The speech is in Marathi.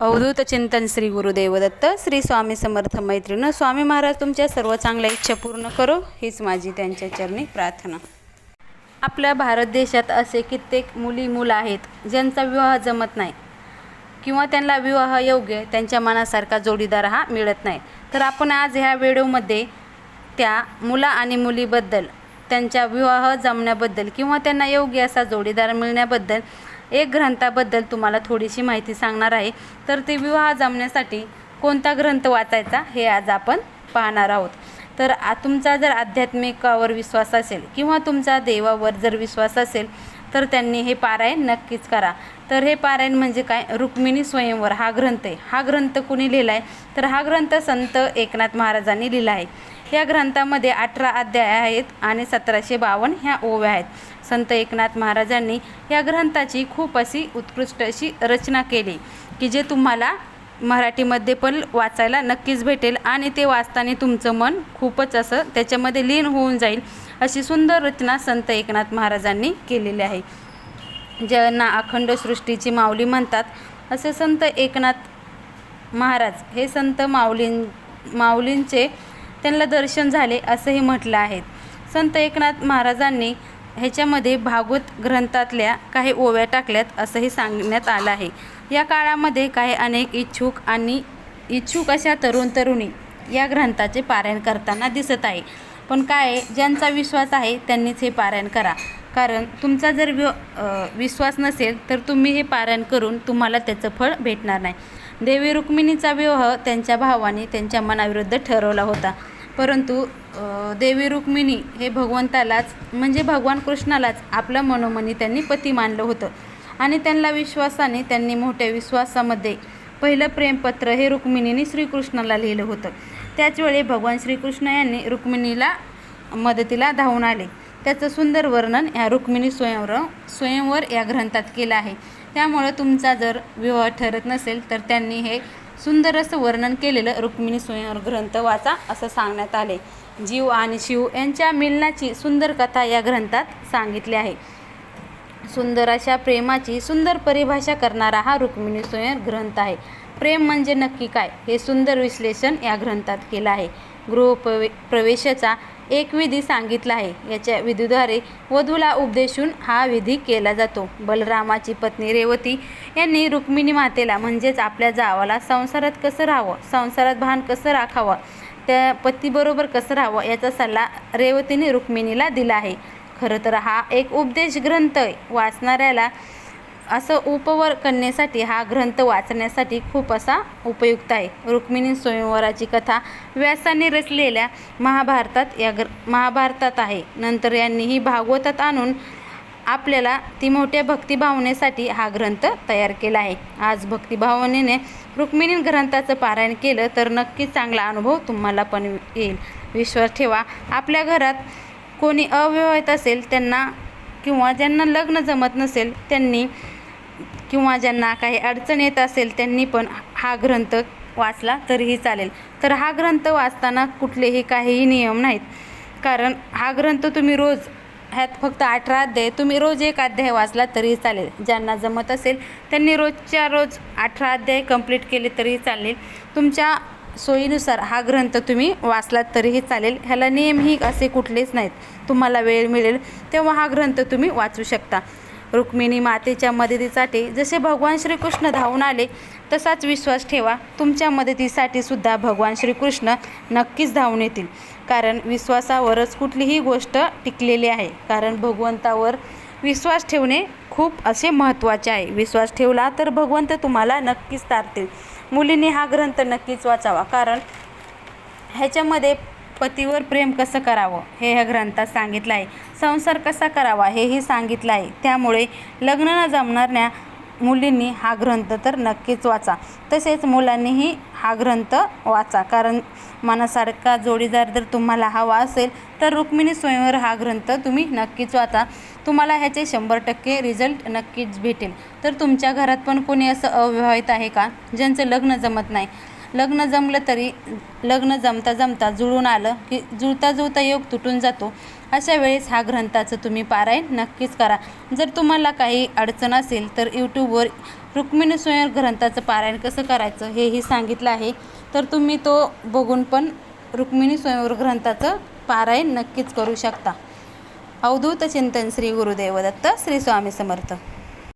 अवधूत चिंतन श्री गुरुदेव दत्त श्री स्वामी समर्थ मैत्रीण स्वामी महाराज तुमच्या सर्व चांगल्या इच्छा पूर्ण करो हीच माझी त्यांच्या चरणी प्रार्थना. आपल्या भारत देशात असे कित्येक मुली मुलं आहेत ज्यांचा विवाह जमत नाही. किंवा त्यांना विवाह योग्य त्यांच्या मनासारखा जोडीदार हा मिळत नाही. तर आपण आज ह्या व्हिडिओमध्ये त्या मुला आणि मुलीबद्दल त्यांच्या विवाह जमण्याबद्दल किंवा त्यांना योग्य असा जोडीदार मिळण्याबद्दल एक ग्रंथाबद्दल तुम्हाला थोडीशी माहिती सांगणार आहे. तर ते विवाह जमण्यासाठी कोणता ग्रंथ वाचायचा हे आज आपण पाहणार आहोत. तर आ तुमचा जर आध्यात्मिकावर विश्वास असेल किंवा तुमचा देवावर जर विश्वास असेल तर त्यांनी हे पारायण नक्कीच करा. तर हे पारायण म्हणजे काय? रुक्मिणी स्वयंवर हा ग्रंथ आहे. हा ग्रंथ कुणी लिहिला आहे तर हा ग्रंथ संत एकनाथ महाराजांनी लिहिला आहे. या ग्रंथामध्ये अठरा अध्याय आहेत आणि सतराशे बावन्न ह्या ओव्या आहेत. संत एकनाथ महाराजांनी या ग्रंथाची खूप अशी उत्कृष्ट अशी रचना केली की जे तुम्हाला मराठीमध्ये पण वाचायला नक्कीच भेटेल आणि ते वाचताना तुमचं मन खूपच असं त्याच्यामध्ये लीन होऊन जाईल अशी सुंदर रचना संत एकनाथ महाराजांनी केलेली आहे. ज्यांना अखंड सृष्टीची माऊली म्हणतात असे संत एकनाथ महाराज हे संत माऊलीं माऊलींचे त्यांना दर्शन झाले असंही म्हटलं आहे. संत एकनाथ महाराजांनी ह्याच्यामध्ये भागवत ग्रंथातल्या काही ओव्या टाकल्यात असंही सांगण्यात आलं आहे. या काळामध्ये काही अनेक इच्छुक आणि इच्छुक अशा तरुण तरुणी या ग्रंथाचे पारायण करताना दिसत आहे. पण काय ज्यांचा विश्वास आहे त्यांनीच हे पारायण करा. कारण तुमचा जर व्य विश्वास नसेल तर तुम्ही हे पारायण करून तुम्हाला त्याचं फळ भेटणार नाही. देवी रुक्मिणीचा विवाह त्यांच्या भावाने त्यांच्या मनाविरुद्ध ठरवला होता. परंतु देवी रुक्मिणी हे भगवंतालाच म्हणजे भगवान कृष्णालाच आपलं मनोमनी त्यांनी पती मानलं होतं. आणि त्यांना विश्वासाने त्यांनी मोठ्या विश्वासामध्ये पहिलं प्रेमपत्र हे रुक्मिणीने श्रीकृष्णाला लिहिलं होतं. त्याचवेळी भगवान श्रीकृष्ण यांनी रुक्मिणीला मदतीला धावून आले. त्याचं सुंदर वर्णन या रुक्मिणी स्वयंवर स्वयंवर या ग्रंथात केलं आहे. त्यामुळं तुमचा जर विवाह ठरत नसेल तर त्यांनी हे सुंदर असं वर्णन केलेलं रुक्मिणी स्वयंवर ग्रंथ वाचा असं सांगण्यात आले. जीव आणि शिव यांच्या मिलनाची सुंदर कथा या ग्रंथात सांगितली आहे. सुंदर अशा प्रेमाची सुंदर परिभाषा करणारा हा रुक्मिणी स्वयं ग्रंथ आहे. प्रेम म्हणजे नक्की काय? हे सुंदर विश्लेषण या ग्रंथात केलं आहे. गृहप्रवे प्रवेशाचा एक विधी सांगितला आहे. याच्या विधीद्वारे वधूला उपदेशून हा विधी केला जातो. बलरामाची पत्नी रेवती यांनी रुक्मिणी मातेला म्हणजेच आपल्या जावाला संसारात कसं राहावं? संसारात भान कसं राखावं? त्या पतीबरोबर कसं राहावं? याचा सल्ला रेवतीने रुक्मिणीला दिला आहे. खरं तर हा एक उपदेश ग्रंथ वाचणाऱ्याला असं उपवर करण्यासाठी हा ग्रंथ वाचण्यासाठी खूप असा उपयुक्त आहे. रुक्मिणी स्वयंवराची कथा व्यासाने रचलेल्या महाभारतात या ग्र महाभारतात आहे. नंतर यांनी ही भागवतात आणून आपल्याला ती मोठ्या भक्तिभावनेसाठी हा ग्रंथ तयार केला आहे. आज भक्तिभावनेने रुक्मिणी ग्रंथाचं पारायण केलं तर नक्कीच चांगला अनुभव तुम्हाला पण येईल. विश्वास ठेवा आपल्या घरात कोणी अविवाहित असेल त्यांना किंवा ज्यांना लग्न जमत नसेल त्यांनी किंवा ज्यांना काही अडचण येत असेल त्यांनी पण हा ग्रंथ वाचला तरीही चालेल. तर हा ग्रंथ वाचताना कुठलेही काहीही नियम नाहीत. कारण हा ग्रंथ तुम्ही रोज ह्यात फक्त अठरा अध्याय तुम्ही रोज एक अध्याय वाचला तरीही चालेल. ज्यांना जमत असेल त्यांनी रोजच्या रोज अठरा अध्याय कंप्लीट केले तरीही चालेल. तुमच्या सोयीनुसार हा ग्रंथ तुम्ही वाचलात तरीही चालेल. ह्याला नियमही असे कुठलेच नाहीत. तुम्हाला वेळ मिळेल तेव्हा हा ग्रंथ तुम्ही वाचू शकता. रुक्मिणी मातेच्या मदतीसाठी जसे भगवान श्रीकृष्ण धावून आले तसाच विश्वास ठेवा. तुमच्या मदतीसाठी सुद्धा भगवान श्रीकृष्ण नक्कीच धावून येतील. कारण विश्वासावरच कुठलीही गोष्ट टिकलेली आहे. कारण भगवंतावर विश्वास ठेवणे खूप असे महत्त्वाचे आहे. विश्वास ठेवला तर भगवंत तुम्हाला नक्कीच तारतील. मुलींनी हा ग्रंथ नक्कीच वाचावा. कारण ह्याच्यामध्ये पतीवर प्रेम कसं करावं? हे ह्या ग्रंथात सांगितलं आहे. संसार कसा करावा? हेही सांगितलं आहे. त्यामुळे लग्न न जमणाऱ्या मुलींनी हा ग्रंथ तर नक्कीच वाचा. तसेच मुलांनीही हा ग्रंथ वाचा. कारण मनासारखा जोडीदार जर तुम्हाला हवा असेल तर रुक्मिणी स्वयंवर हा ग्रंथ तुम्ही नक्कीच वाचा. तुम्हाला ह्याचे शंभर टक्के रिझल्ट नक्कीच भेटेल. तर तुमच्या घरात पण कोणी असं अविवाहित आहे का? ज्यांचं लग्न जमत नाही. लग्न जमलं तरी लग्न जमता जमता जुळून आलं की जुळता जुळता योग तुटून जातो. अशा वेळेस हा ग्रंथाचं तुम्ही पारायण नक्कीच करा. जर तुम्हाला काही अडचण असेल तर यूट्यूबवर रुक्मिणी स्वयं ग्रंथाचं पारायण कसं करायचं हेही सांगितलं आहे. तर तुम्ही तो बघून पण रुक्मिणी स्वयंवर ग्रंथाचं पारायण नक्कीच करू शकता. अवधूत चिंतन श्री गुरुदेव दत्त श्री स्वामी समर्थ.